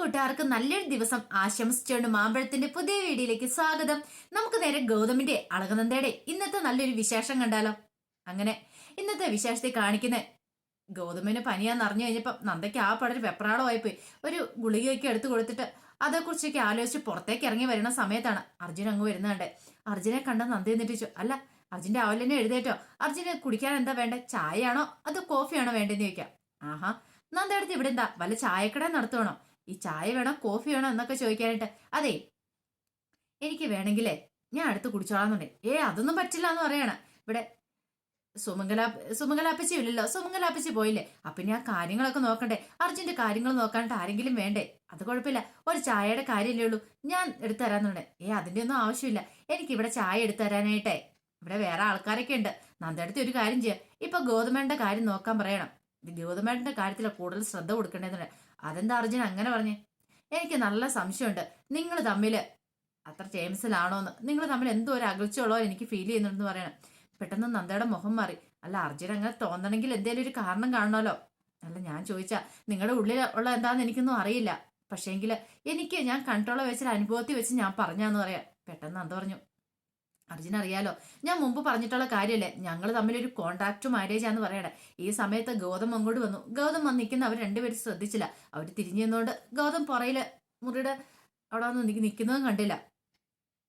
കൂട്ടുകാർക്ക് നല്ലൊരു ദിവസം ആശംസിച്ചുകൊണ്ട് മാമ്പഴത്തിന്റെ പുതിയ വീഡിയോയിലേക്ക് സ്വാഗതം. നമുക്ക് നേരെ ഗൗതമിന്റെ അളകനന്ദയുടെ ഇന്നത്തെ നല്ലൊരു വിശേഷം കണ്ടാലോ? അങ്ങനെ ഇന്നത്തെ വിശേഷത്തെ കാണിക്കുന്ന ഗൗതമിന് പനിയാന്ന് അറിഞ്ഞു കഴിഞ്ഞപ്പം നന്ദയ്ക്ക് ആ പടര് വെപ്രാളമായിപ്പോയി. ഒരു ഗുളികയൊക്കെ എടുത്തു കൊടുത്തിട്ട് അതേക്കുറിച്ചൊക്കെ ആലോചിച്ച് പുറത്തേക്ക് ഇറങ്ങി വരുന്ന സമയത്താണ് അർജുൻ അങ്ങ് വരുന്നുണ്ട് അർജുനെ കണ്ട നന്ദി എന്നിട്ടിച്ചു അല്ല അർജുൻ രാവിലെ തന്നെ എഴുതേറ്റോ അർജുന് കുടിക്കാൻ എന്താ വേണ്ടേ? ചായയാണോ? അതോ കോഫിയാണോ വേണ്ടെന്ന് ചോദിക്കാം. ആഹാ നന്ദടുത്ത് ഇവിടെ എന്താ വല്ല ചായക്കട നടത്തുവാണോ? ഈ ചായ വേണോ കോഫി വേണോ എന്നൊക്കെ ചോദിക്കാനായിട്ട്. അതെ എനിക്ക് വേണമെങ്കിലേ ഞാൻ അടുത്ത് കുടിച്ചോളാന്നുണ്ടേ ഏ അതൊന്നും പറ്റില്ല എന്ന് പറയണ. ഇവിടെ സുമംഗല സുമംഗലാപ്പച്ചി ഇല്ലല്ലോ. സുമംഗലാപ്പച്ചി പോയില്ലേ. അപ്പൊ ഞാൻ കാര്യങ്ങളൊക്കെ നോക്കണ്ടേ. അർജുന്റെ കാര്യങ്ങൾ നോക്കാനായിട്ട് ആരെങ്കിലും വേണ്ടേ? അത് കുഴപ്പമില്ല. ഒരു ചായയുടെ കാര്യമില്ലേ ഉള്ളൂ. ഞാൻ എടുത്തു തരാന്നുണ്ട് ഏ അതിന്റെ ഒന്നും ആവശ്യമില്ല. എനിക്ക് ഇവിടെ ചായ എടുത്തു തരാനായിട്ടേ. ഇവിടെ വേറെ ആൾക്കാരൊക്കെ ഉണ്ട്. നന്ദടുത്ത് ഒരു കാര്യം ചെയ്യാം. ഇപ്പൊ ഗോതമ്പേണ്ട കാര്യം നോക്കാൻ പറയണം. ഇത് കാര്യത്തിലാണ് കൂടുതൽ ശ്രദ്ധ കൊടുക്കേണ്ടതുണ്ട്. അതെന്താ അർജുൻ അങ്ങനെ പറഞ്ഞേ? എനിക്ക് നല്ല സംശയമുണ്ട്. നിങ്ങൾ തമ്മിൽ അത്ര ചേംസിലാണോന്ന്. നിങ്ങൾ തമ്മിൽ എന്തോ ഒരു അകൽച്ചുള്ളോ എനിക്ക് ഫീൽ ചെയ്യുന്നുണ്ടെന്ന് പറയണം. പെട്ടെന്ന് നന്ദയുടെ മുഖം മാറി. അല്ല അർജുൻ അങ്ങനെ തോന്നണമെങ്കിൽ എന്തേലും ഒരു കാരണം കാണണമല്ലോ. അല്ല ഞാൻ ചോദിച്ചാ നിങ്ങളുടെ ഉള്ളിൽ ഉള്ള എന്താന്ന് എനിക്കൊന്നും അറിയില്ല. പക്ഷേങ്കിൽ എനിക്ക് ഞാൻ കൺട്രോളർ വെച്ചൊരു അനുഭവത്തിൽ വെച്ച് ഞാൻ പറഞ്ഞാന്ന് പറയാം. പെട്ടെന്ന് നന്ദ പറഞ്ഞു അർജുൻ അറിയാലോ ഞാൻ മുമ്പ് പറഞ്ഞിട്ടുള്ള കാര്യമല്ലേ ഞങ്ങൾ ഒരു കോൺട്രാക്ട് മാരേജ് ആന്ന് പറയണേ. ഈ സമയത്ത് ഗൗതം അങ്ങോട്ട് വന്നു. ഗൗതം വന്ന് നിൽക്കുന്ന അവർ രണ്ടുപേരും ശ്രദ്ധിച്ചില്ല. അവർ തിരിഞ്ഞു നിന്നുകൊണ്ട് ഗൗതം പുറയിൽ മുറിയുടെ അവിടെ വന്ന് നിൽക്കുന്നതും കണ്ടില്ല.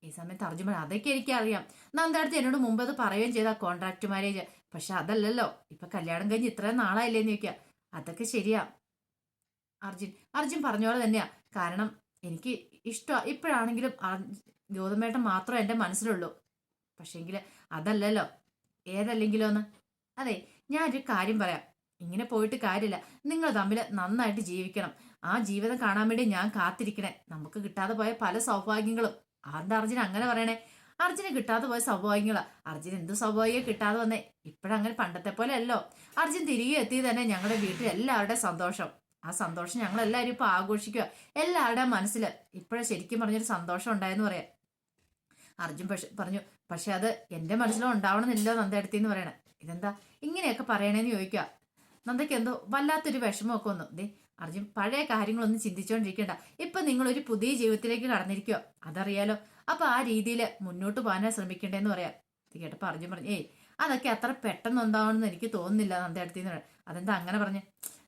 ഈ സമയത്ത് അർജുൻ അതൊക്കെ എനിക്കറിയാം. നന്ദാടുത്ത് എന്നോട് മുമ്പ് അത് പറയുകയും ചെയ്ത കോൺട്രാക്ട് മാരേജ് പക്ഷെ അതല്ലല്ലോ. ഇപ്പൊ കല്യാണം കഴിഞ്ഞ് ഇത്രയും നാളായില്ലേന്ന് ചോദിക്കുക അതൊക്കെ ശരിയാ. അർജുൻ അർജുൻ പറഞ്ഞ തന്നെയാ. കാരണം എനിക്ക് ഇഷ്ടമാണ് ഇപ്പോഴാണെങ്കിലും ഗൗതമേട്ടൻ മാത്രമേ എന്റെ മനസ്സിലുള്ളൂ. പക്ഷേങ്കിൽ അതല്ലല്ലോ. ഏതല്ലെങ്കിലോ എന്ന് അതെ ഒരു കാര്യം പറയാം. ഇങ്ങനെ പോയിട്ട് കാര്യമില്ല നിങ്ങൾ തമ്മിൽ നന്നായിട്ട് ജീവിക്കണം. ആ ജീവിതം കാണാൻ വേണ്ടി ഞാൻ കാത്തിരിക്കണേ. നമുക്ക് കിട്ടാതെ പോയ പല സൗഭാഗ്യങ്ങളും. ആരുടെ അർജുന അങ്ങനെ പറയണേ? അർജുന കിട്ടാതെ പോയ സൗഭാഗ്യങ്ങളാ. അർജുന എന്ത് സൗഭാഗ്യം കിട്ടാതെ വന്നേ? ഇപ്പോഴങ്ങനെ പണ്ടത്തെ പോലെ അല്ലോ അർജുൻ തിരികെ എത്തി തന്നെ ഞങ്ങളുടെ വീട്ടിൽ എല്ലാവരുടെയും സന്തോഷം. ആ സന്തോഷം ഞങ്ങൾ എല്ലാവരും ഇപ്പൊ ആഘോഷിക്കുക എല്ലാവരുടെയും മനസ്സിൽ ഇപ്പോഴും ശരിക്കും പറഞ്ഞൊരു സന്തോഷം ഉണ്ടായെന്ന് പറയാം. അർജുൻ പക്ഷെ പറഞ്ഞു പക്ഷെ അത് എന്റെ മനസ്സിലും ഉണ്ടാവണമെന്നില്ല നന്ദ എന്ന് പറയണേ. ഇതെന്താ? ഇങ്ങനെയൊക്കെ പറയണേന്ന് ചോദിക്കുക നന്ദയ്ക്ക് എന്തോ വല്ലാത്തൊരു വിഷമമൊക്കെ വന്നു. ദേ അർജുൻ പഴയ കാര്യങ്ങളൊന്നും ചിന്തിച്ചുകൊണ്ടിരിക്കണ്ട ഇപ്പൊ നിങ്ങൾ ഒരു പുതിയ ജീവിതത്തിലേക്ക് കടന്നിരിക്കുക അതറിയാലോ? അപ്പൊ ആ രീതിയിൽ മുന്നോട്ട് പോകാനാ ശ്രമിക്കണ്ടേന്ന് പറയാം. കേട്ടപ്പോ അർജുൻ പറഞ്ഞു ഏയ് അതൊക്കെ അത്ര പെട്ടെന്ന് ഉണ്ടാവണമെന്ന് എനിക്ക് തോന്നുന്നില്ല നന്ദയടുത്തിന്ന് അതെന്താ അങ്ങനെ പറഞ്ഞു?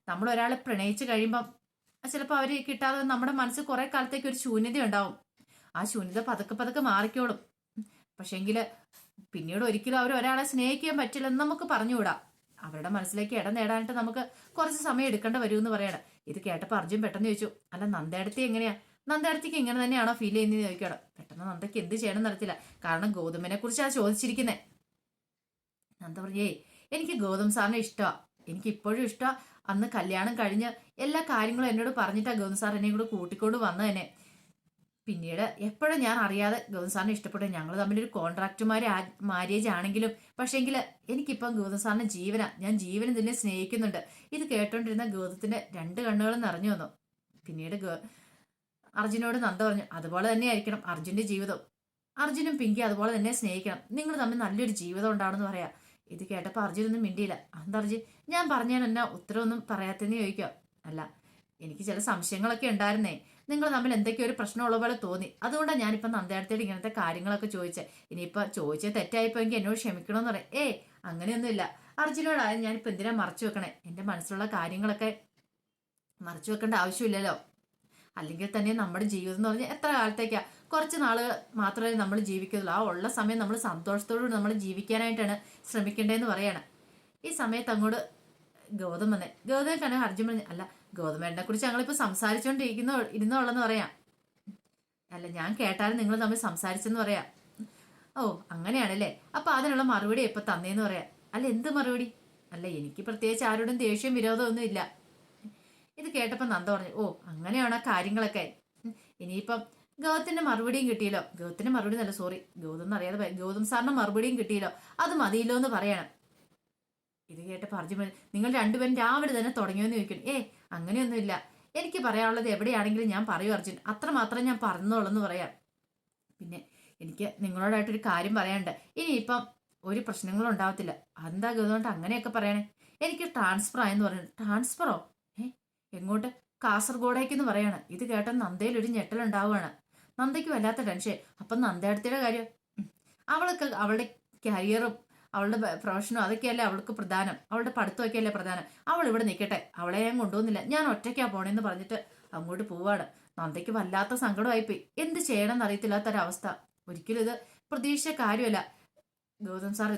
നമ്മൾ ഒരാളെ പ്രണയിച്ച് കഴിയുമ്പം ചിലപ്പോൾ അവർ കിട്ടാതെ നമ്മുടെ മനസ്സിൽ കുറെ കാലത്തേക്ക് ഒരു ശൂന്യത ഉണ്ടാവും ആ ശൂന്യത പതുക്കെ പതുക്കെ മാറിക്കോളും. പക്ഷെങ്കിൽ പിന്നീട് ഒരിക്കലും അവർ ഒരാളെ സ്നേഹിക്കാൻ പറ്റില്ലെന്ന് നമുക്ക് പറഞ്ഞുകൂടാ. അവരുടെ മനസ്സിലേക്ക് ഇടം നേടാനായിട്ട് നമുക്ക് കുറച്ച് സമയം എടുക്കേണ്ട എന്ന് പറയണം. ഇത് കേട്ടപ്പോൾ അർജുൻ പെട്ടെന്ന് ചോദിച്ചു അല്ല നന്ദേടത്തി എങ്ങനെയാ? നന്ദേടത്തിക്ക് ഇങ്ങനെ തന്നെയാണോ ഫീൽ ചെയ്യുന്നത് ചോദിക്കണം പെട്ടെന്ന് നന്ദയ്ക്ക് എന്ത് ചെയ്യണം നടത്തില്ല കാരണം ഗൗതമിനെ കുറിച്ചാണ് ചോദിച്ചിരിക്കുന്നേ. നന്ദ പറഞ്ഞേ എനിക്ക് ഗോതമ്പ് സാറിനെ ഇഷ്ടമാണ് എനിക്ക് ഇപ്പോഴും ഇഷ്ടമാണ് അന്ന് കല്യാണം കഴിഞ്ഞ് എല്ലാ കാര്യങ്ങളും എന്നോട് പറഞ്ഞിട്ടാണ് ഗോതം സാർ എന്നെയും കൂടെ കൂട്ടിക്കൊണ്ട് വന്നു തന്നെ പിന്നീട് എപ്പോഴും ഞാൻ അറിയാതെ സാറിനെ ഇഷ്ടപ്പെട്ടു. ഞങ്ങൾ തമ്മിലൊരു കോൺട്രാക്ടുമാരെ മാരേജ് ആണെങ്കിലും പക്ഷേങ്കിൽ എനിക്കിപ്പം സാറിന് ജീവന. ഞാൻ ജീവനം തന്നെ സ്നേഹിക്കുന്നുണ്ട്. ഇത് കേട്ടോണ്ടിരുന്ന ഗൗതത്തിന്റെ രണ്ട് കണ്ണുകളും നിറഞ്ഞു വന്നു. പിന്നീട് അർജുനോട് നന്ദ പറഞ്ഞു അതുപോലെ തന്നെ ആയിരിക്കണം അർജുന്റെ ജീവിതം അർജുനും പിങ്കി അതുപോലെ തന്നെ സ്നേഹിക്കണം. നിങ്ങൾ തമ്മിൽ നല്ലൊരു ജീവിതം ഉണ്ടാവണമെന്ന് പറയാം. ഇത് കേട്ടപ്പോൾ അർജുനൊന്നും മിണ്ടിയില്ല. എന്താ അർജുൻ? ഞാൻ പറഞ്ഞാൽ എന്നാ ഉത്തരവൊന്നും പറയാത്തെന്ന് ചോദിക്കാം അല്ല എനിക്ക് ചില സംശയങ്ങളൊക്കെ ഉണ്ടായിരുന്നേ. നിങ്ങൾ തമ്മിൽ എന്തൊക്കെയോ ഒരു പ്രശ്നമുള്ള പോലെ തോന്നി. അതുകൊണ്ടാണ് ഞാനിപ്പോൾ നന്ദേടത്തോട് ഇങ്ങനത്തെ കാര്യങ്ങളൊക്കെ ചോദിച്ചത് ഇനിയിപ്പോൾ ചോദിച്ചത് തെറ്റായിപ്പോ എനിക്ക് എന്നോട് ക്ഷമിക്കണമെന്ന് പറയാം. ഏ അങ്ങനെയൊന്നുമില്ല. അർജുനോടായാലും ഞാനിപ്പോൾ എന്തിനാ മറച്ചു വെക്കണേ? എന്റെ മനസ്സിലുള്ള കാര്യങ്ങളൊക്കെ മറച്ചു വെക്കേണ്ട ആവശ്യമില്ലല്ലോ. അല്ലെങ്കിൽ തന്നെ നമ്മുടെ ജീവിതം എന്ന് പറഞ്ഞാൽ എത്ര കാലത്തേക്കാ? കുറച്ച് നാളുകൾ മാത്രമേ നമ്മൾ ജീവിക്കുള്ളൂ. ആ ഉള്ള സമയം നമ്മൾ സന്തോഷത്തോടുകൂടി നമ്മൾ ജീവിക്കാനായിട്ടാണ് ശ്രമിക്കേണ്ടതെന്ന് പറയാണ്. ഈ സമയത്ത് അങ്ങോട്ട് ഗൗതം വന്നേ ഗൗതം കണ്ട അർജുൻ പറഞ്ഞു അല്ല ഗൗതമേട്ടനെ കുറിച്ച് ഞങ്ങളിപ്പോ സംസാരിച്ചോണ്ടിരിക്കുന്ന ഇരുന്നോളെന്ന് പറയാം. അല്ല ഞാൻ കേട്ടാലും നിങ്ങൾ തമ്മിൽ സംസാരിച്ചെന്ന് പറയാം. ഓ അങ്ങനെയാണല്ലേ. അപ്പൊ അതിനുള്ള മറുപടി എപ്പൊ തന്നേന്ന് പറയാം. അല്ല എന്ത് മറുപടി? അല്ല എനിക്ക് പ്രത്യേകിച്ച് ആരോടും ദേഷ്യം വിരോധമൊന്നും ഇല്ല. ഇത് കേട്ടപ്പോ നന്ദ പറഞ്ഞു ഓ അങ്ങനെയാണ് കാര്യങ്ങളൊക്കെ? ഇനിയിപ്പം ഗൗതത്തിന്റെ മറുപടിയും കിട്ടിയല്ലോ. ഗൗതത്തിന്റെ മറുപടി നല്ല സോറി ഗൗതം എന്നറിയാതെ ഗൗതം സാറിന്റെ മറുപടിയും കിട്ടിയല്ലോ. അത് മതിയല്ലോ എന്ന് പറയണം. ഇത് കേട്ട് പറഞ്ഞു നിങ്ങൾ രണ്ടുപേരും രാവിലെ തന്നെ തുടങ്ങിയെന്ന് ചോദിക്കും ഏ അങ്ങനെയൊന്നുമില്ല. എനിക്ക് പറയാനുള്ളത് എവിടെയാണെങ്കിലും ഞാൻ പറയൂ അർജുൻ അത്രമാത്രം ഞാൻ പറഞ്ഞോളെന്ന് പറയാം. പിന്നെ എനിക്ക് നിങ്ങളോടായിട്ടൊരു കാര്യം പറയാനുണ്ട്. ഇനിയിപ്പം ഒരു പ്രശ്നങ്ങളും ഉണ്ടാവത്തില്ല. എന്താ ഗതുകൊണ്ട് അങ്ങനെയൊക്കെ പറയണേ? എനിക്ക് ട്രാൻസ്ഫർ ആയെന്ന് പറയുന്നത് ട്രാൻസ്ഫറോ? ഏ എങ്ങോട്ട്? കാസർഗോഡേക്കെന്ന് പറയാണ്. ഇത് കേട്ട നന്ദയിൽ ഒരു ഞെട്ടലുണ്ടാവുകയാണ് നന്ദയ്ക്ക് വല്ലാത്ത ടെൻഷൻ അപ്പം നന്ദയടത്തിയുടെ കാര്യം. അവൾക്ക് അവളുടെ കരിയറും അവളുടെ പ്രൊഫഷനും അതൊക്കെയല്ലേ അവൾക്ക് പ്രധാനം. അവളുടെ പഠിത്തമൊക്കെയല്ലേ പ്രധാനം. അവൾ ഇവിടെ നിൽക്കട്ടെ. അവളെ ഞാൻ കൊണ്ടുപോകുന്നില്ല ഞാൻ ഒറ്റയ്ക്കാ പോണേന്ന് പറഞ്ഞിട്ട് അങ്ങോട്ട് പോവാണ്. നന്ദയ്ക്ക് വല്ലാത്ത സങ്കടമായിപ്പോയി. എന്ത് ചെയ്യണം എന്നറിയത്തില്ലാത്തൊരവസ്ഥ ഒരിക്കലും ഇത് പ്രതീക്ഷിച്ച കാര്യമല്ല. ഗൗതം സാർ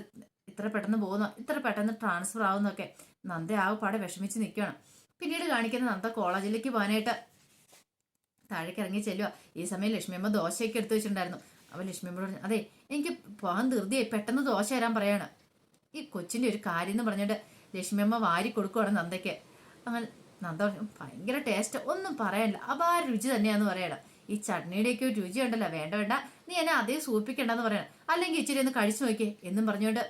ഇത്ര പെട്ടെന്ന് പോകുന്നു ഇത്ര പെട്ടെന്ന് ട്രാൻസ്ഫർ ആവുന്നൊക്കെ നന്ദ ആകെപ്പാടെ വിഷമിച്ച് നിൽക്കുകയാണ്. പിന്നീട് കാണിക്കുന്ന നന്ദ കോളേജിലേക്ക് പോകാനായിട്ട് താഴേക്ക് ഇറങ്ങി ചെല്ലുക ഈ സമയം ലക്ഷ്മിയമ്മ ദോശയൊക്കെ എടുത്തു വെച്ചിട്ടുണ്ടായിരുന്നു. അവൻ ലക്ഷ്മിയോട് പറഞ്ഞു അതെ എനിക്ക് പോകാൻ ധൃതിയായി പെട്ടെന്ന് ദോശ തരാൻ പറയാണ്. ഈ കൊച്ചിന്റെ ഒരു കാര്യം എന്ന് പറഞ്ഞിട്ട് ലക്ഷ്മിയമ്മ വാരി കൊടുക്കുവാണ് നന്ദയ്ക്ക്. അങ്ങനെ നന്ദ പറഞ്ഞു ഭയങ്കര ടേസ്റ്റ് ഒന്നും പറയാനില്ല അപാര രുചി തന്നെയാന്ന് പറയണം. ഈ ചട്നിയുടെയൊക്കെ ഒരു രുചി ഉണ്ടല്ലോ വേണ്ട വേണ്ട നീ എന്നെ അതേ സൂപ്പിക്കണ്ടെന്ന് പറയണം. അല്ലെങ്കിൽ ഇച്ചിരി ഒന്ന് കഴിച്ചു നോക്കിയേ എന്നും പറഞ്ഞുകൊണ്ട്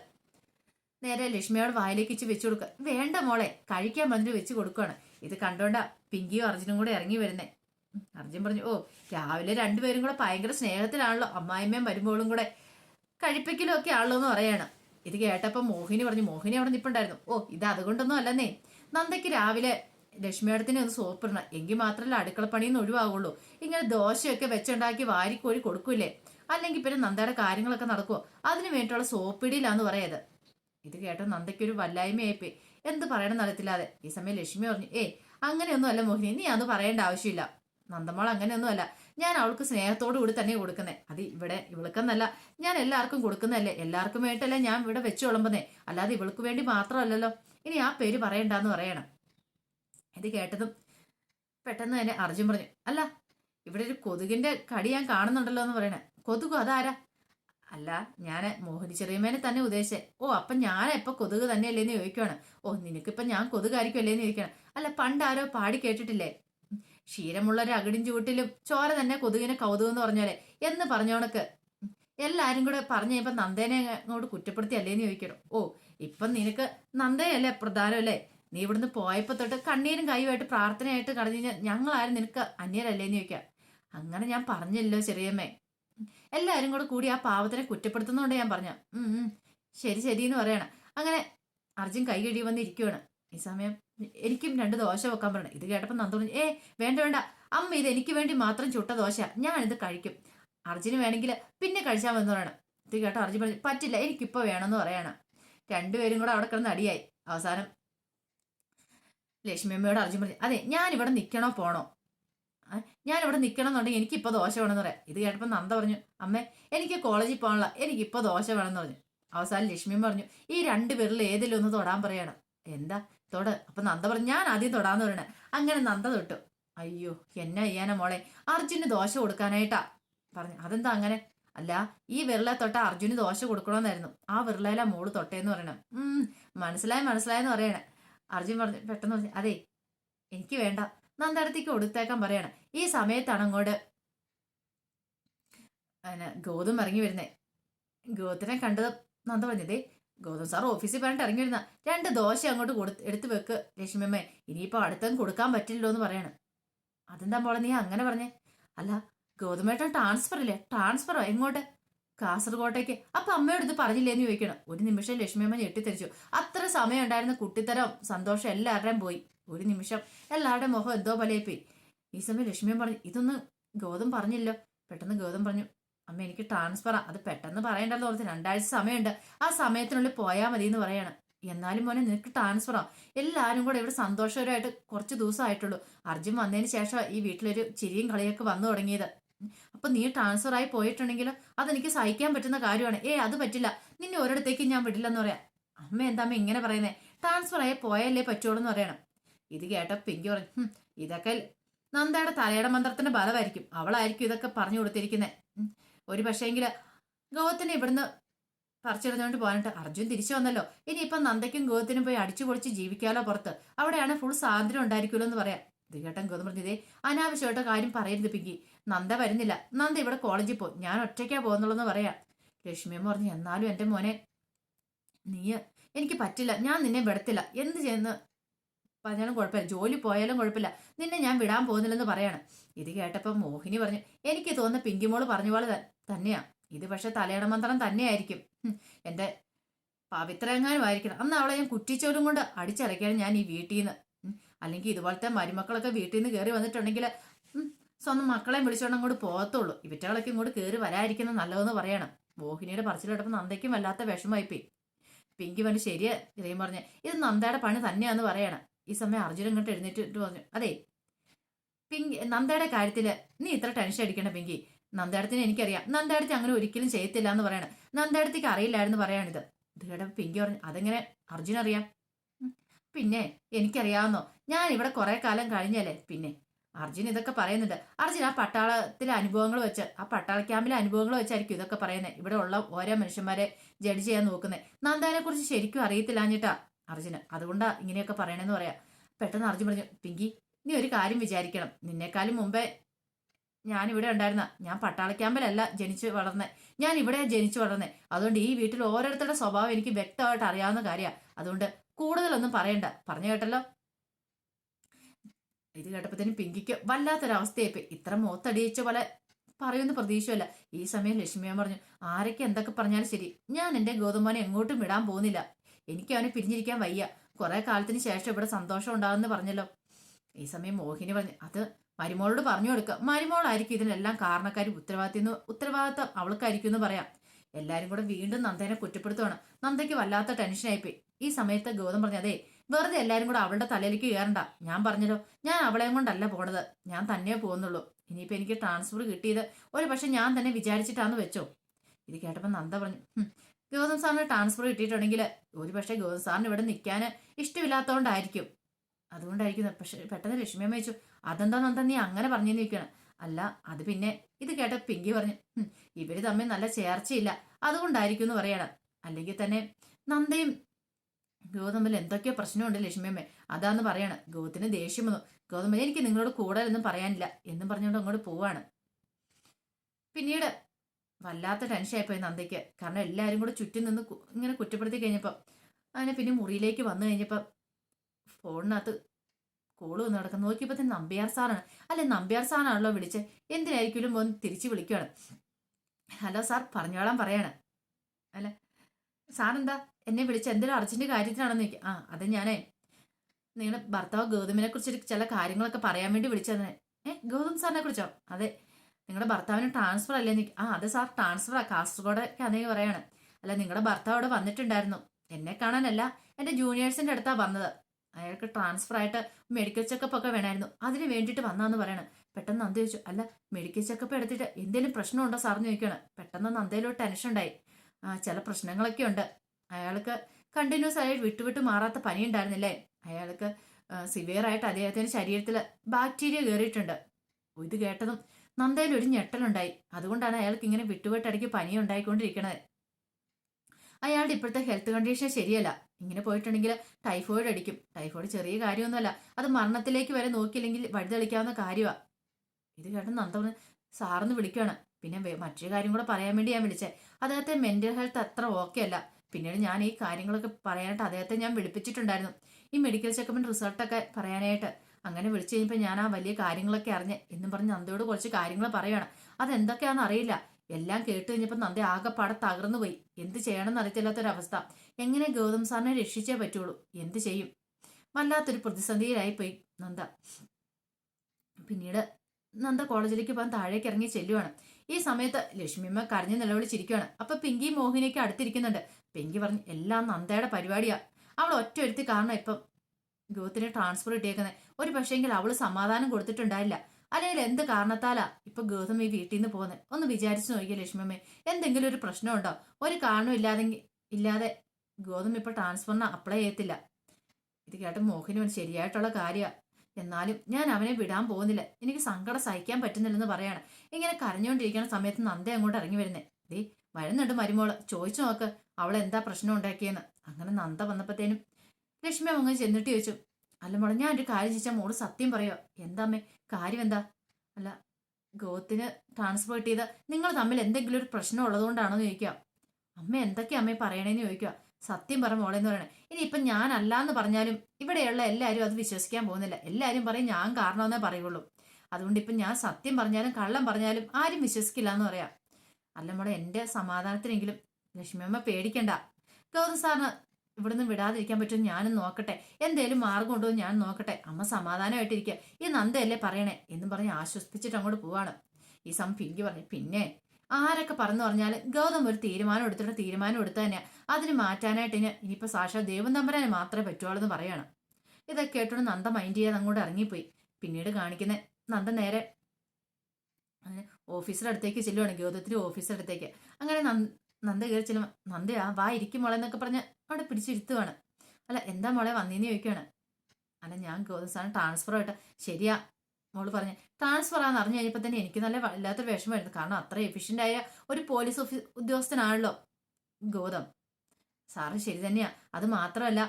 നേരെ ലക്ഷ്മിയോട് വായിലേക്ക് ഇച്ച് വെച്ചു കൊടുക്കുക. വേണ്ട മോളെ കഴിക്കാൻ പറഞ്ഞിട്ട് വെച്ച് കൊടുക്കുകയാണ് ഇത് കണ്ടോണ്ട പിങ്കിയും അർജുനും കൂടെ ഇറങ്ങി വരുന്നേ. അർജുൻ പറഞ്ഞു ഓ രാവിലെ രണ്ടുപേരും കൂടെ ഭയങ്കര സ്നേഹത്തിലാണല്ലോ. അമ്മായിമ്മയും വരുമ്പോഴും കൂടെ കഴിപ്പിക്കലും ഒക്കെ ആണല്ലോ എന്ന് പറയാണ്. ഇത് കേട്ടപ്പോൾ മോഹിനി പറഞ്ഞു മോഹിനി അവിടെ നിപ്പുണ്ടായിരുന്നു. ഓ ഇത് അതുകൊണ്ടൊന്നും അല്ലെന്നേ. നന്ദയ്ക്ക് രാവിലെ ലക്ഷ്മിയടത്തിനെ ഒന്ന് സോപ്പിടണം. എങ്കിൽ മാത്രമല്ല അടുക്കളപ്പണിയിൽ നിന്ന് ഒഴിവാകുള്ളൂ ഇങ്ങനെ ദോശയൊക്കെ വെച്ചുണ്ടാക്കി വാരിക്കോരി കൊടുക്കൂലേ അല്ലെങ്കിൽ പിന്നെ നന്ദയുടെ കാര്യങ്ങളൊക്കെ നടക്കുമോ അതിന് വേണ്ടിയിട്ടുള്ള സോപ്പിടിയിലാന്ന് പറയത്. ഇത് കേട്ട നന്ദയ്ക്കൊരു വല്ലായ്മയായിപ്പോയി. എന്ത് പറയണം നടത്തില്ലാതെ ഈ സമയം ലക്ഷ്മി പറഞ്ഞു ഏയ് അങ്ങനെയൊന്നും അല്ല മോഹിനി നീ അന്ന് പറയേണ്ട ആവശ്യമില്ല. നന്ദമ്മൾ അങ്ങനെയൊന്നും അല്ല ഞാൻ അവൾക്ക് സ്നേഹത്തോടു കൂടി തന്നെ കൊടുക്കുന്നത് അത് ഇവിടെ ഇവൾക്കെന്നല്ല ഞാൻ എല്ലാവർക്കും കൊടുക്കുന്നതല്ലേ? എല്ലാവർക്കും വേണ്ടിട്ടല്ലേ ഞാൻ ഇവിടെ വെച്ചു വിളമ്പുന്നേ. അല്ലാതെ ഇവൾക്ക് വേണ്ടി മാത്രമല്ലല്ലോ. ഇനി ആ പേര് പറയണ്ടെന്ന് പറയണം. ഇത് കേട്ടതും പെട്ടെന്ന് തന്നെ അർജുൻ പറഞ്ഞു അല്ല ഇവിടെ ഒരു കൊതുകിന്റെ കടി ഞാൻ കാണുന്നുണ്ടല്ലോ എന്ന് പറയണേ. കൊതുക്? അതാരാ? അല്ല ഞാൻ മോഹിനി ചെറിയമ്മേനെ തന്നെ ഉദ്ദേശിച്ചേ. ഓ അപ്പൊ ഞാൻ എപ്പൊ കൊതുക് തന്നെയല്ലേന്ന് ചോദിക്കുവാണ്. ഓ നിനക്കിപ്പൊ ഞാൻ കൊതുകായിരിക്കും അല്ലേന്ന് ചോദിക്കണം അല്ല പണ്ട് ആരോ പാടി കേട്ടിട്ടില്ലേ? ക്ഷീരമുള്ള ഒരു ചുവട്ടിലും ചോര തന്നെ കൊതുകിനെ കൗതുകം എന്ന് പറഞ്ഞോലെ എന്ന് പറഞ്ഞോണക്ക് എല്ലാരും കൂടെ പറഞ്ഞു ഇപ്പൊ നന്ദേനെ അങ്ങോട്ട് കുറ്റപ്പെടുത്തി അല്ലേന്ന് ചോദിക്കണം. ഓ ഇപ്പം നിനക്ക് നന്ദയല്ലേ പ്രധാനമല്ലേ നീ ഇവിടുന്ന് പോയപ്പോ തൊട്ട് കണ്ണീരും കൈയുമായിട്ട് പ്രാർത്ഥനയായിട്ട് കടഞ്ഞു കഴിഞ്ഞാൽ ഞങ്ങളാരും നിനക്ക് അന്യരല്ലേന്ന് ചോദിക്കാം. അങ്ങനെ ഞാൻ പറഞ്ഞല്ലോ ചെറിയമ്മേ. എല്ലാരും കൂടെ കൂടി ആ പാവത്തിനെ കുറ്റപ്പെടുത്തുന്നോണ്ട് ഞാൻ പറഞ്ഞ. ശരി ശരി എന്ന് പറയണം. അങ്ങനെ അർജുൻ കൈ കഴുകി വന്ന് ഇരിക്കുവാണ്. ഈ സമയം എനിക്കും രണ്ട് ദോശ വെക്കാൻ പറഞ്ഞു. ഇത് കേട്ടപ്പോൾ നന്ദു പറഞ്ഞു ഏ വേണ്ട വേണ്ട. അമ്മ ഇത് എനിക്ക് വേണ്ടി മാത്രം ചുട്ട ദോശ ഞാനിത് കഴിക്കും. അർജുന് വേണമെങ്കിൽ പിന്നെ കഴിച്ചാൽ മതി പറയണം. ഇത് കേട്ടോ അർജുൻ പറഞ്ഞു പറ്റില്ല എനിക്കിപ്പോൾ വേണമെന്ന് പറയണം. രണ്ടുപേരും കൂടെ അവിടെ കിടന്ന് അടിയായി. അവസാനം ലക്ഷ്മി അമ്മയോട് അർജുൻ പറഞ്ഞു അതെ ഞാനിവിടെ നിൽക്കണോ പോണോ? ഞാനിവിടെ നിൽക്കണം എന്നുണ്ടെങ്കിൽ എനിക്കിപ്പോൾ ദോശ വേണമെന്ന് പറയാം. ഇത് കേട്ടപ്പോൾ നന്ദ പറഞ്ഞു അമ്മേ എനിക്ക് കോളേജിൽ പോകാനുള്ള എനിക്കിപ്പോൾ ദോശ വേണമെന്ന് പറഞ്ഞു. അവസാനം ലക്ഷ്മി പറഞ്ഞു ഈ രണ്ട് പേരിൽ ഏതിലൊന്ന് തൊടാൻ പറയണം. എന്താ? തൊട്. അപ്പൊ നന്ദ പറഞ്ഞു ഞാൻ ആദ്യം തൊടാന്ന് പറയണേ. അങ്ങനെ നന്ദ തൊട്ടു. അയ്യോ എന്നെ ചെയ്യാനാ മോളെ. അർജുന് ദോശ കൊടുക്കാനായിട്ടാ. പറഞ്ഞു. അതെന്താ അങ്ങനെ? അല്ല ഈ വിരലെ തൊട്ട അർജുന് ദോശ കൊടുക്കണമെന്നായിരുന്നു ആ വിരലേല മോൾ തൊട്ടേന്ന് പറയണം. ഉം മനസ്സിലായി മനസ്സിലായെന്ന് പറയണേ. അർജുൻ പറഞ്ഞു പെട്ടെന്ന് പറഞ്ഞു അതെ എനിക്ക് വേണ്ട. നന്ദടത്തേക്ക് കൊടുത്തേക്കാൻ പറയണം. ഈ സമയത്താണ് അങ്ങോട്ട് ഗൗതം ഇറങ്ങി വരുന്നേ. ഗോതിനെ കണ്ടത് നന്ദ പറഞ്ഞതേ ഗൗതം സാർ ഓഫീസിൽ പറഞ്ഞിട്ട് ഇറങ്ങി വരുന്ന രണ്ട് ദോശ അങ്ങോട്ട് കൊടുത്ത് എടുത്ത് വെക്ക് ലക്ഷ്മിയമ്മേ. ഇനിയിപ്പോൾ അടുത്തും കൊടുക്കാൻ പറ്റില്ലല്ലോ എന്ന് പറയണം. അതെന്താ മോളെ നീ അങ്ങനെ പറഞ്ഞേ? അല്ല ഗൗതമേട്ടൻ ട്രാൻസ്ഫർ ഇല്ലേ? ട്രാൻസ്ഫറോ എങ്ങോട്ട്? കാസർഗോട്ടേക്ക്. അപ്പൊ അമ്മയോട് ഇത് പറഞ്ഞില്ലേന്ന് ചോദിക്കണം. ഒരു നിമിഷം ലക്ഷ്മിയമ്മ ഞെട്ടിത്തെരിച്ചു അത്ര സമയം ഉണ്ടായിരുന്ന കുട്ടിത്തരം സന്തോഷം എല്ലാവരുടെയും പോയി. ഒരു നിമിഷം എല്ലാവരുടെയും മുഖം എന്തോ പോയി. ഈ സമയം ലക്ഷ്മിയമ്മ പറഞ്ഞു ഇതൊന്നും ഗൗതം പറഞ്ഞില്ലോ പെട്ടെന്ന് ഗൗതം പറഞ്ഞു അമ്മ എനിക്ക് ട്രാൻസ്ഫറാ അത് പെട്ടെന്ന് പറയണ്ടല്ലോ ഓർത്ത് രണ്ടാഴ്ച സമയമുണ്ട്. ആ സമയത്തിനുള്ളിൽ പോയാൽ മതി എന്ന് പറയാണ്. എന്നാലും മോനെ നിനക്ക് ട്രാൻസ്ഫറാ എല്ലാവരും കൂടെ ഇവിടെ സന്തോഷകരമായിട്ട് കുറച്ച് ദിവസമായിട്ടുള്ളൂ. അർജുൻ വന്നതിന് ശേഷം ഈ വീട്ടിലൊരു ചിരിയും കളിയൊക്കെ വന്നു തുടങ്ങിയത്. അപ്പൊ നീ ട്രാൻസ്ഫർ ആയി പോയിട്ടുണ്ടെങ്കിൽ അതെനിക്ക് സഹിക്കാൻ പറ്റുന്ന കാര്യമാണ്. ഏ അത് പറ്റില്ല. നിന്നെ ഒരിടത്തേക്ക് ഞാൻ വിടില്ലെന്ന് പറയാം. അമ്മ എന്താ അമ്മ ഇങ്ങനെ പറയുന്നേ? ട്രാൻസ്ഫർ ആയി പോയല്ലേ പറ്റുള്ളൂ എന്ന് പറയണം. ഇത് കേട്ട പിങ്കി പറഞ്ഞു "ഹും, ഇതൊക്കെ നന്ദയുടെ തലയുടെ മന്ത്രത്തിന്റെ ബലമായിരിക്കും. അവളായിരിക്കും ഇതൊക്കെ പറഞ്ഞു കൊടുത്തിരിക്കുന്നത് ഒരു പക്ഷേങ്കിൽ ഗോവത്തിനെ ഇവിടുന്ന് പറിച്ചെടുത്തുകൊണ്ട് പോകാനിട്ട് അർജുൻ തിരിച്ചു വന്നല്ലോ. ഇനിയിപ്പം നന്ദയ്ക്കും ഗോവത്തിനും പോയി അടിച്ചു പൊളിച്ച് ജീവിക്കാലോ പുറത്ത്. അവിടെയാണ് ഫുൾ സ്വാതന്ത്ര്യം ഉണ്ടായിരിക്കുമല്ലോ എന്ന് പറയാം. ഇത് കേട്ടൻ ഗോതം പറഞ്ഞതേ അനാവശ്യമായിട്ട് കാര്യം പറയരുത് പിങ്കി. നന്ദ വരുന്നില്ല. നന്ദ ഇവിടെ കോളേജിൽ പോകും ഞാൻ ഒറ്റയ്ക്കാ പോകുന്നുള്ളൂ എന്ന് പറയാം ലക്ഷ്മിയമ്മ പറഞ്ഞു എന്നാലും എന്റെ മോനെ നീ എനിക്ക് പറ്റില്ല. ഞാൻ നിന്നെ വിടത്തില്ല. എന്ത് ചെയ്യുന്ന? പറഞ്ഞാലും കുഴപ്പമില്ല. ജോലി പോയാലും കുഴപ്പമില്ല. നിന്നെ ഞാൻ വിടാൻ പോകുന്നില്ലെന്ന് പറയാണ്. ഇത് കേട്ടപ്പോൾ മോഹിനി പറഞ്ഞു എനിക്ക് തോന്നുന്ന പിങ്കിമോൾ പറഞ്ഞ പോലെ തന്നെയാ. ഇത് പക്ഷെ തലയണ മന്ത്രം തന്നെയായിരിക്കും. എന്റെ എന്റെ പവിത്രങ്ങാനും ആയിരിക്കണം. അന്ന് അവളെ ഞാൻ കുറ്റിച്ചോലും കൊണ്ട് അടിച്ചിറക്കിയാണ് ഞാൻ ഈ വീട്ടിൽ നിന്ന് അല്ലെങ്കിൽ ഇതുപോലത്തെ മരുമക്കളൊക്കെ വീട്ടിൽ നിന്ന് കയറി വന്നിട്ടുണ്ടെങ്കിൽ സ്വന്തം മക്കളെ വിളിച്ചോണ്ട് അങ്ങോട്ട് പോകത്തുള്ളൂ. ഇവറ്റകളൊക്കെ ഇങ്ങോട്ട് കയറി വരാതിരിക്കുന്നത് നല്ലതെന്ന് പറയണം. മോഹിനിയുടെ പറച്ചിലെടുപ്പോൾ നന്ദയ്ക്കും വല്ലാത്ത വിഷമമായിപ്പോയി. പിങ്കി പണി ശരിയാ ഇതേം പറഞ്ഞ് ഇത് നന്ദയുടെ പണി തന്നെയാന്ന് പറയണം. ഈ സമയം അർജുനൻ ഇങ്ങോട്ട് എഴുന്നേറ്റ് പറഞ്ഞു അതെ പിങ്കി നന്ദയുടെ കാര്യത്തിൽ നീ ഇത്ര ടെൻഷൻ അടിക്കണ്ട പിങ്കി. നന്ദാടത്തിന് എനിക്കറിയാം. നന്ദാടത്തി അങ്ങനെ ഒരിക്കലും ചെയ്യത്തില്ല എന്ന് പറയണം. നന്ദാടത്തിക്ക് അറിയില്ലായിരുന്നു പറയാണിത്. കേട്ടപ്പോൾ പിങ്കി പറഞ്ഞു അതെങ്ങനെ? അർജുൻ അറിയാം. പിന്നെ എനിക്കറിയാവുന്നോ? ഞാൻ ഇവിടെ കുറെ കാലം കഴിഞ്ഞല്ലേ? പിന്നെ അർജുൻ ഇതൊക്കെ പറയുന്നുണ്ട്. അർജുൻ ആ പട്ടാളത്തിലെ അനുഭവങ്ങൾ വെച്ച് ആ പട്ടാള ക്യാമ്പിലെ അനുഭവങ്ങൾ വെച്ചായിരിക്കും ഇതൊക്കെ പറയുന്നത് ഇവിടെ ഉള്ള ഓരോ മനുഷ്യന്മാരെ ജഡ്ജ് ചെയ്യാൻ നോക്കുന്നത് നന്ദാനെ കുറിച്ച് ശരിക്കും അറിയത്തില്ലാഞ്ഞിട്ടാ അർജുന്. അതുകൊണ്ടാ ഇങ്ങനെയൊക്കെ പറയണമെന്ന് പറയാം. പെട്ടെന്ന് അർജുൻ പറഞ്ഞു പിങ്കി നീ ഒരു കാര്യം വിചാരിക്കണം. നിന്നെക്കാളും മുമ്പേ ഞാൻ ഇവിടെ ഉണ്ടായിരുന്ന ഞാൻ പട്ടാളക്യാമ്പിലല്ല ജനിച്ച് വളർന്നത് ഞാൻ ഇവിടെ ജനിച്ചു വളർന്നേ. അതുകൊണ്ട് ഈ വീട്ടിൽ ഓരോരുത്തരുടെ സ്വഭാവം എനിക്ക് വ്യക്തമായിട്ട് അറിയാവുന്ന കാര്യമാണ് അതുകൊണ്ട് കൂടുതലൊന്നും പറയണ്ട. പറഞ്ഞു കേട്ടല്ലോ? ഇത് കേട്ടപ്പോഴത്തേനും പിങ്കിക്ക് വല്ലാത്തൊരവസ്ഥയായിപ്പോയി. ഇത്ര മൂത്തടിയിച്ച പോലെ പറയുമെന്ന് പ്രതീക്ഷയല്ല. ഈ സമയം ലക്ഷ്മിയാൻ പറഞ്ഞു ആരൊക്കെ എന്തൊക്കെ പറഞ്ഞാലും ശരി. ഞാൻ എന്റെ ഗോതമ്പനെ എങ്ങോട്ടും വിടാൻ പോകുന്നില്ല. എനിക്ക് അവനെ പിരിഞ്ഞിരിക്കാൻ വയ്യ. കുറെ കാലത്തിന് ശേഷം ഇവിടെ സന്തോഷം ഉണ്ടാകുമെന്ന് പറഞ്ഞല്ലോ. ഈ സമയം മോഹിനി പറഞ്ഞു അത് മരുമോളോട് പറഞ്ഞു കൊടുക്കുക മരുമോളായിരിക്കും ഇതിനെല്ലാം കാരണക്കാരി. ഉത്തരവാദിത്വം ഉത്തരവാദിത്തം അവൾക്കായിരിക്കും എന്ന് പറയാം. എല്ലാരും കൂടെ വീണ്ടും നന്ദനെ കുറ്റപ്പെടുത്തുവാണ്. നന്ദയ്ക്ക് വല്ലാത്ത ടെൻഷനായിപ്പോയി ഈ സമയത്ത് ഗൗതം പറഞ്ഞു അതെ വെറുതെ എല്ലാരും കൂടെ അവളുടെ തലയിലേക്ക് കയറണ്ട. ഞാൻ പറഞ്ഞല്ലോ ഞാൻ അവളെയും കൊണ്ടല്ല പോണത്. ഞാൻ തന്നെയേ പോകുന്നുള്ളൂ. ഇനിയിപ്പോ എനിക്ക് ട്രാൻസ്ഫർ കിട്ടിയത് ഒരു പക്ഷെ ഞാൻ തന്നെ വിചാരിച്ചിട്ടാന്ന് വെച്ചോ? ഇത് കേട്ടപ്പോൾ നന്ദ പറഞ്ഞു "ഹും, ഗൗതം സാറിന് ട്രാൻസ്ഫർ കിട്ടിയിട്ടുണ്ടെങ്കിൽ ഒരു പക്ഷേ ഗൗതം സാറിന് ഇവിടെ നിൽക്കാൻ ഇഷ്ടമില്ലാത്തതുകൊണ്ടായിരിക്കും. അതുകൊണ്ടായിരിക്കും പക്ഷെ പെട്ടെന്ന് ലക്ഷ്മി അമ്മ ചോദിച്ചു അതെന്താ നന്ദ നീ അങ്ങനെ പറഞ്ഞു നിൽക്കണം അല്ല അത് പിന്നെ ഇത് കേട്ട പിങ്കി പറഞ്ഞു ഇവർ തമ്മിൽ നല്ല ചേർച്ചയില്ല. അതുകൊണ്ടായിരിക്കും എന്ന് പറയണം. അല്ലെങ്കിൽ തന്നെ നന്ദയും ഗൗതം തമ്മിൽ എന്തൊക്കെയോ പ്രശ്നമുണ്ട് ലക്ഷ്മിയമ്മ അതാന്ന് പറയണം. ഗൗതത്തിന് ദേഷ്യം വന്നു. ഗൗതം എനിക്ക് നിങ്ങളോട് കൂടുതലൊന്നും പറയാനില്ല. എന്നും പറഞ്ഞുകൊണ്ട് അങ്ങോട്ട് പോവാണ്. പിന്നീട് വല്ലാത്ത ടെൻഷനായിപ്പോയി നന്ദയ്ക്ക്. കാരണം എല്ലാവരും കൂടെ ചുറ്റും നിന്ന് ഇങ്ങനെ കുറ്റപ്പെടുത്തി കഴിഞ്ഞപ്പം അതിനെ പിന്നെ മുറിയിലേക്ക് വന്നു കഴിഞ്ഞപ്പം ഫോണിനകത്ത് കോൾ വന്ന് നടക്കാൻ നോക്കിയപ്പോൾ തന്നെ നമ്പ്യാർ സാറാണ്. അല്ലെ നമ്പ്യാർ സാറാണല്ലോ വിളിച്ചത് എന്തിനായിരിക്കും ഒന്ന് തിരിച്ച് വിളിക്കുകയാണ് ഹലോ സാർ പറഞ്ഞോളാൻ പറയാണ്. അല്ല? സാറെന്താ? എന്നെ വിളിച്ച എന്തെങ്കിലും അർജന്റ് കാര്യത്തിനാണെന്ന് ചോദിക്കും ആ അത് ഞാനേ നിങ്ങളുടെ ഭർത്താവ് ഗൗതമിനെ കുറിച്ച് ചില കാര്യങ്ങളൊക്കെ പറയാൻ വേണ്ടി വിളിച്ചതന്നെ ഏഹ് ഗൗതം സാറിനെ കുറിച്ചോ? അതെ. നിങ്ങളുടെ ഭർത്താവിന് ട്രാൻസ്ഫർ അല്ലേ ആ അതെ സാർ ട്രാൻസ്ഫറാ കാസർഗോഡൊക്കെ അതേ പറയാണ്. അല്ല നിങ്ങളുടെ ഭർത്താവ് അവിടെ വന്നിട്ടുണ്ടായിരുന്നു. എന്നെ കാണാനല്ല എന്റെ ജൂനിയേഴ്സിന്റെ അടുത്താ വന്നത്. അയാൾക്ക് ട്രാൻസ്ഫർ ആയിട്ട് മെഡിക്കൽ ചെക്കപ്പ് ഒക്കെ വേണമായിരുന്നു അതിന് വേണ്ടിയിട്ട് വന്നാന്ന് പറയണം. പെട്ടെന്ന് നന്ദ ചോദിച്ചു അല്ല മെഡിക്കൽ ചെക്കപ്പ് എടുത്തിട്ട് എന്തെങ്കിലും പ്രശ്നമുണ്ടോ സാറിന് ചോദിക്കണം പെട്ടെന്ന് നന്ദയിലൊരു ടെൻഷൻ ഉണ്ടായി. ആ ചില പ്രശ്നങ്ങളൊക്കെ ഉണ്ട്. അയാൾക്ക് കണ്ടിന്യൂസ് ആയിട്ട് വിട്ടുവിട്ട് മാറാത്ത പനി ഉണ്ടായിരുന്നില്ലേ അയാൾക്ക് സിവിയർ ആയിട്ട് അദ്ദേഹത്തിന്റെ ശരീരത്തിൽ ബാക്ടീരിയ കയറിയിട്ടുണ്ട് ഇത് കേട്ടതും നന്ദയിൽ ഒരു ഞെട്ടലുണ്ടായി. അതുകൊണ്ടാണ് അയാൾക്ക് ഇങ്ങനെ വിട്ടുപോയിട്ടടയ്ക്ക് പനി ഉണ്ടായിക്കൊണ്ടിരിക്കുന്നത് അയാളുടെ ഇപ്പോഴത്തെ ഹെൽത്ത് കണ്ടീഷൻ ശരിയല്ല. ഇങ്ങനെ പോയിട്ടുണ്ടെങ്കിൽ ടൈഫോയിഡ് അടിക്കും. ടൈഫോയിഡ് ചെറിയ കാര്യമൊന്നുമല്ല. അത് മരണത്തിലേക്ക് വരെ നോക്കിയില്ലെങ്കിൽ വഴിതെളിക്കാവുന്ന കാര്യമാണ് ഇത് കേട്ട നന്ദ സാറിന്ന് വിളിക്കുകയാണ് പിന്നെ മറ്റൊരു കാര്യം കൂടെ പറയാൻ വേണ്ടി ഞാൻ വിളിച്ചേ. അദ്ദേഹത്തെ മെന്റൽ ഹെൽത്ത് അത്ര ഓക്കെ അല്ല. പിന്നീട് ഞാൻ ഈ കാര്യങ്ങളൊക്കെ പറയാനായിട്ട് അദ്ദേഹത്തെ ഞാൻ വിളിപ്പിച്ചിട്ടുണ്ടായിരുന്നു. ഈ മെഡിക്കൽ ചെക്കപ്പിന്റെ റിസൾട്ടൊക്കെ പറയാനായിട്ട്. അങ്ങനെ വിളിച്ചു കഴിഞ്ഞപ്പോൾ ഞാൻ ആ വലിയ കാര്യങ്ങളൊക്കെ അറിഞ്ഞ് എന്നും പറഞ്ഞ് നന്ദയോട് കുറച്ച് കാര്യങ്ങൾ പറയുകയാണ് അതെന്തൊക്കെയാണെന്ന് അറിയില്ല. എല്ലാം കേട്ട് കഴിഞ്ഞപ്പോൾ നന്ദി ആകെപ്പാടെ തകർന്നു പോയി. എന്ത് ചെയ്യണമെന്ന് അറിയത്തില്ലാത്തൊരവസ്ഥ. എങ്ങനെ ഗൗതം സാറിനെ രക്ഷിച്ചേ പറ്റുള്ളൂ? എന്ത് ചെയ്യും? വല്ലാത്തൊരു പ്രതിസന്ധിയിലായി പോയി നന്ദ. പിന്നീട് നന്ദ കോളേജിലേക്ക് പോകാൻ താഴേക്ക് ഇറങ്ങി ചെല്ലുവാണ്. ഈ സമയത്ത് ലക്ഷ്മിയമ്മ കരഞ്ഞു നിലവിളിച്ചിരിക്കുകയാണ് അപ്പൊ പിങ്കി മോഹിനിയൊക്കെ അടുത്തിരിക്കുന്നുണ്ട്. പിങ്കി പറഞ്ഞു എല്ലാം നന്ദയുടെ പരിപാടിയാ. അവൾ ഒറ്റ ഒരുത്തി കാരണം ഇപ്പം ഗൗത്തിന് ട്രാൻസ്ഫർ കിട്ടിയേക്കുന്നത് ഒരു പക്ഷേങ്കിൽ അവൾ സമാധാനം കൊടുത്തിട്ടുണ്ടായില്ല. അല്ലെങ്കിൽ എന്ത് കാരണത്താലാ ഇപ്പൊ ഗൗതം ഈ വീട്ടിൽ നിന്ന് പോകുന്നത് ഒന്ന് വിചാരിച്ചു നോക്കിയ ലക്ഷ്മമ്മേ. എന്തെങ്കിലും ഒരു പ്രശ്നമുണ്ടോ? ഒരു കാരണം ഇല്ലാതെ ഇല്ലാതെ ഗൗതം ഇപ്പൊ ട്രാൻസ്ഫറിന് അപ്ലൈ ചെയ്യത്തില്ല. ഇത് കേട്ട് മോഹിനി ശരിയായിട്ടുള്ള കാര്യമാണ് എന്നാലും ഞാൻ അവനെ വിടാൻ പോകുന്നില്ല. എനിക്ക് സങ്കടം സഹിക്കാൻ പറ്റുന്നില്ലെന്ന് പറയാണ്. ഇങ്ങനെ കരഞ്ഞുകൊണ്ടിരിക്കുന്ന സമയത്ത് നന്ദ അങ്ങോട്ട് ഇറങ്ങി വരുന്നേ. ദേ വരുന്നുണ്ട് മരുമോൾ. ചോദിച്ചു നോക്ക്. അവൾ എന്താ പ്രശ്നം ഉണ്ടാക്കിയെന്ന്? അങ്ങനെ നന്ദ വന്നപ്പോഴത്തേനും ലക്ഷ്മി അങ്ങ് ചെന്നിട്ട് ചോദിച്ചു അല്ല മോളെ ഞാൻ ഒരു കാര്യം ചോദിച്ചാൽ മോൾ സത്യം പറയോ? എന്താ അമ്മേ? കാര്യം എന്താ? അല്ല ഗോത്തിന് ട്രാൻസ്ഫർ കിട്ടിയത് നിങ്ങൾ തമ്മിൽ എന്തെങ്കിലും ഒരു പ്രശ്നം ഉള്ളതുകൊണ്ടാണോ എന്ന് ചോദിക്കുക അമ്മ എന്തൊക്കെയാ അമ്മയെ പറയണേന്ന് ചോദിക്കുക സത്യം പറ മോളെ എന്ന് പറയണേ. ഇനിയിപ്പം ഞാൻ അല്ലാന്ന് പറഞ്ഞാലും ഇവിടെയുള്ള എല്ലാവരും അത് വിശ്വസിക്കാൻ പോകുന്നില്ല. എല്ലാവരും പറയും ഞാൻ കാരണമെന്നേ പറയുള്ളൂ. അതുകൊണ്ട് ഇപ്പം ഞാൻ സത്യം പറഞ്ഞാലും കള്ളം പറഞ്ഞാലും ആരും വിശ്വസിക്കില്ല എന്ന് പറയാം. അല്ല മോളെ എന്റെ സമാധാനത്തിനെങ്കിലും ലക്ഷ്മിയമ്മ പേടിക്കണ്ട. ഗൗതം സാറിന് ഇവിടുന്ന് വിടാതിരിക്കാൻ പറ്റും ഞാനും നോക്കട്ടെ. എന്തേലും മാർഗം ഉണ്ടോ ഞാൻ നോക്കട്ടെ. അമ്മ സമാധാനമായിട്ടിരിക്കുക ഈ നന്ദയല്ലേ പറയണേ? എന്നും പറഞ്ഞ് ആശ്വസിപ്പിച്ചിട്ട് അങ്ങോട്ട് പോവാണ്. ഈ സം പിങ്കി പറഞ്ഞു പിന്നെ ആരൊക്കെ പറഞ്ഞു പറഞ്ഞാൽ ഗൗതം ഒരു തീരുമാനം എടുത്തിട്ട് തീരുമാനം എടുത്തു തന്നെ അതിന് മാറ്റാനായിട്ട് ഇനി ഇനിയിപ്പോൾ സാക്ഷാ ദേവം തമ്പരാന് മാത്രമേ പറ്റുള്ളൂ എന്ന് പറയണം. ഇതൊക്കെ കേട്ടോണ്ട് നന്ദ മൈൻഡ് ചെയ്യാതെ അങ്ങോട്ട് ഇറങ്ങിപ്പോയി. പിന്നീട് കാണിക്കുന്ന നന്ദ നേരെ ഓഫീസറുടെ അടുത്തേക്ക് ചെല്ലുവാണ്. ഗൗതത്തിന്റെ ഓഫീസറുടെ അടുത്തേക്ക്. അങ്ങനെ നന്ദ നന്ദ കയറി നന്ദയാ വാ ഇരിക്കും മോളെ എന്നൊക്കെ പറഞ്ഞ് അവിടെ പിടിച്ചിരുത്തുവാണ്. അല്ല എന്താ മോളെ വന്നീന്ന് ചോദിക്കുകയാണ് അല്ല ഞാൻ ഗൗതം സാറിന് ട്രാൻസ്ഫർ ആയിട്ട് ശരിയാ മോൾ പറഞ്ഞു. ട്രാൻസ്ഫർ ആണെന്ന് അറിഞ്ഞു കഴിഞ്ഞപ്പോൾ തന്നെ എനിക്ക് നല്ല വല്ലാത്തൊരു വിഷമമായിരുന്നു. കാരണം അത്ര എഫിഷ്യന്റ് ആയ ഒരു പോലീസ് ഓഫീസ് ഉദ്യോഗസ്ഥനാണല്ലോ ഗൗതം സാറ് ശരി തന്നെയാ. അത് മാത്രമല്ല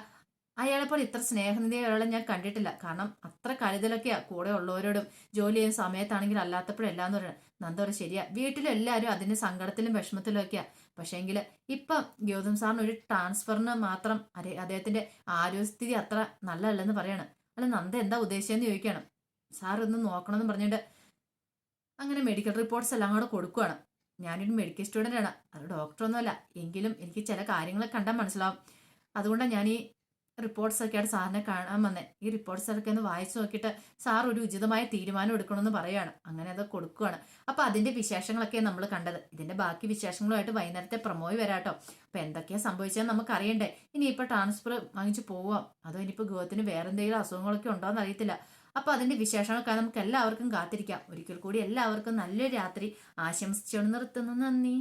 അയാളെപ്പോൾ ഇത്ര സ്നേഹനിധിയായ ഒരാളെ ഞാൻ കണ്ടിട്ടില്ല. കാരണം അത്ര കരുതലൊക്കെയാ കൂടെ ഉള്ളവരോടും ജോലി ചെയ്യുന്ന സമയത്താണെങ്കിൽ അല്ലാത്തപ്പോഴും എല്ലാം എന്ന് പറയുന്നത് നന്ദോറ് ശരിയാ വീട്ടിലെല്ലാവരും അതിന്റെ സങ്കടത്തിലും വിഷമത്തിലും ഒക്കെയാ. പക്ഷേങ്കിൽ ഇപ്പം ഗൗതം സാറിന് ഒരു ട്രാൻസ്ഫറിന് മാത്രം അതെ അദ്ദേഹത്തിന്റെ ആരോഗ്യസ്ഥിതി അത്ര നല്ലതല്ലെന്ന് പറയാണ്. അല്ല നന്ദ എന്താ ഉദ്ദേശിച്ചതെന്ന് ചോദിക്കണം. സാർ ഒന്ന് നോക്കണം എന്ന് പറഞ്ഞിട്ട് അങ്ങനെ മെഡിക്കൽ റിപ്പോർട്ട്സ് എല്ലാം കൂടെ കൊടുക്കുകയാണ് ഞാനൊരു മെഡിക്കൽ സ്റ്റുഡന്റ് ആണ്. അത് ഡോക്ടറൊന്നുമല്ല എങ്കിലും എനിക്ക് ചില കാര്യങ്ങളൊക്കെ കണ്ടാൽ മനസ്സിലാവും. അതുകൊണ്ടാണ് ഞാൻ ഈ റിപ്പോർട്ട്സ് ഒക്കെയാണ് സാറിനെ കാണാൻ വന്നേ. ഈ റിപ്പോർട്ട്സ് ഒക്കെ ഒന്ന് വായിച്ചു നോക്കിയിട്ട് സാർ ഒരു ഉചിതമായ തീരുമാനം എടുക്കണമെന്ന് പറയുകയാണ് അങ്ങനെ അത് കൊടുക്കുകയാണ് അപ്പൊ അതിന്റെ വിശേഷങ്ങളൊക്കെ നമ്മൾ കണ്ടത്. ഇതിന്റെ ബാക്കി വിശേഷങ്ങളുമായിട്ട് വൈകുന്നേരത്തെ പ്രമോയ് വരാട്ടോ അപ്പൊ എന്തൊക്കെയാ സംഭവിച്ചതെന്ന് നമുക്ക് അറിയണ്ടേ ഇനിയിപ്പോ ട്രാൻസ്ഫർ വാങ്ങിച്ചു പോവാം. അതോ ഇനിയിപ്പോ ഗൃഹത്തിന് വേറെ എന്തെങ്കിലും അസുഖങ്ങളൊക്കെ ഉണ്ടോ എന്ന് അറിയത്തില്ല. അപ്പൊ അതിന്റെ വിശേഷങ്ങളൊക്കെ നമുക്ക് എല്ലാവർക്കും കാത്തിരിക്കാം. ഒരിക്കൽ കൂടി എല്ലാവർക്കും നല്ലൊരു രാത്രി. ആശംസിച്ചുകൊണ്ട് നിർത്തുന്നു. നന്ദി.